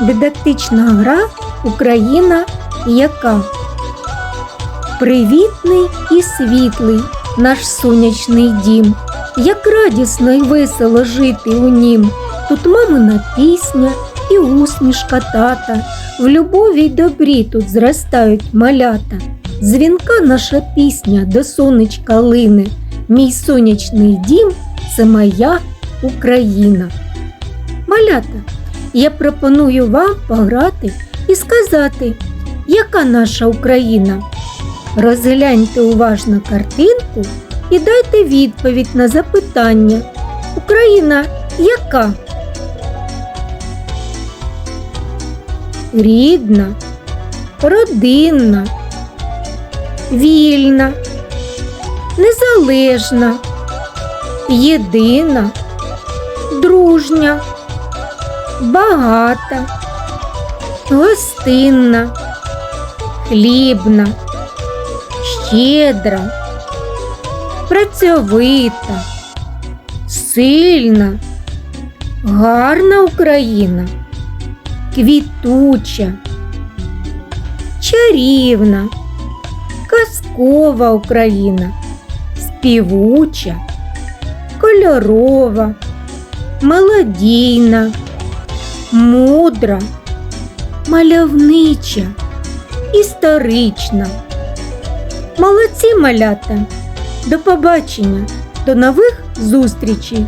Дидактична гра Україна яка. Привітний і світлий наш сонячний дім. Як радісно й весело жити у нім. Тут мамина пісня і усмішка тата. В любові й добрі тут зростають малята. Дзвінка наша пісня до сонечка лине. Мій сонячний дім це моя Україна. Малята, я пропоную вам пограти і сказати, яка наша Україна. Розгляньте уважно картинку і дайте відповідь на запитання. Україна яка? Рідна, родинна, вільна, незалежна, єдина, дружня, багата, гостинна, хлібна, щедра, працьовита, сильна, гарна Україна, квітуча, чарівна, казкова Україна, співуча, кольорова, мелодійна, мудра, мальовнича, історична. Молодці малята! До побачення, до нових зустрічей!